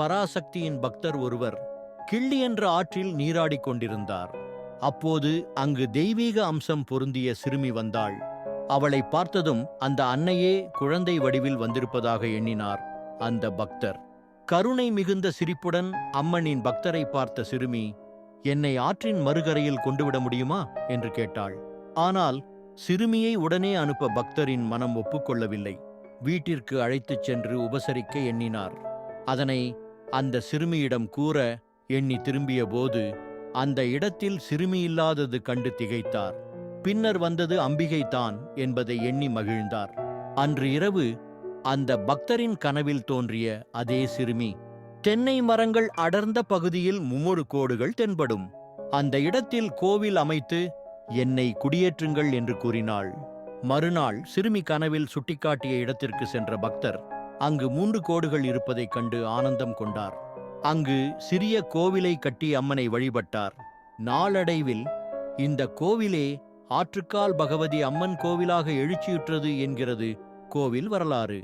பராசக்தியின் பக்தர் ஒருவர் கிள்ளி என்ற ஆற்றில் நீராடிக் கொண்டிருந்தார். அப்போது அங்கு தெய்வீக அம்சம் பொருந்திய சிறுமி வந்தாள். அவளை பார்த்ததும் அந்த அன்னையே குழந்தை வடிவில் வந்திருப்பதாக எண்ணினார். அந்த பக்தர் கருணை மிகுந்த சிரிப்புடன் அம்மனின் பக்தரை பார்த்த சிறுமி என்னை ஆற்றின் மறுகரையில் கொண்டுவிட முடியுமா? என்று கேட்டாள். ஆனால் சிறுமியை உடனே அனுப்ப பக்தரின் மனம் ஒப்புக்கொள்ளவில்லை. வீட்டிற்கு அழைத்துச் சென்று உபசரிக்க எண்ணினார். அதனை அந்த சிறுமியிடம் கூற எண்ணி திரும்பிய போது அந்த இடத்தில் சிறுமி இல்லாதது கண்டு திகைத்தார். பின்னர் வந்தது அம்பிகைதான் என்பதை எண்ணி மகிழ்ந்தார். அன்று இரவு அந்த பக்தரின் கனவில் தோன்றிய அதே சிறுமி தென்னை மரங்கள் அடர்ந்த பகுதியில் மும்மொரு கோடுகள் தென்படும். அந்த இடத்தில் கோவில் அமைத்து என்னை குடியேற்றுங்கள் என்று கூறினாள். மறுநாள் சிறுமி கனவில் சுட்டிக்காட்டிய இடத்திற்கு சென்ற பக்தர் அங்கு மூன்று கோடுகள் இருப்பதைக் கண்டு ஆனந்தம் கொண்டார். அங்கு சிறிய கோவிலை கட்டி அம்மனை வழிபட்டார். நாளடைவில் இந்த கோவிலே ஆற்றுக்கால் பகவதி அம்மன் கோவிலாக எழுச்சியுற்றது என்கிறது கோவில் வரலாறு.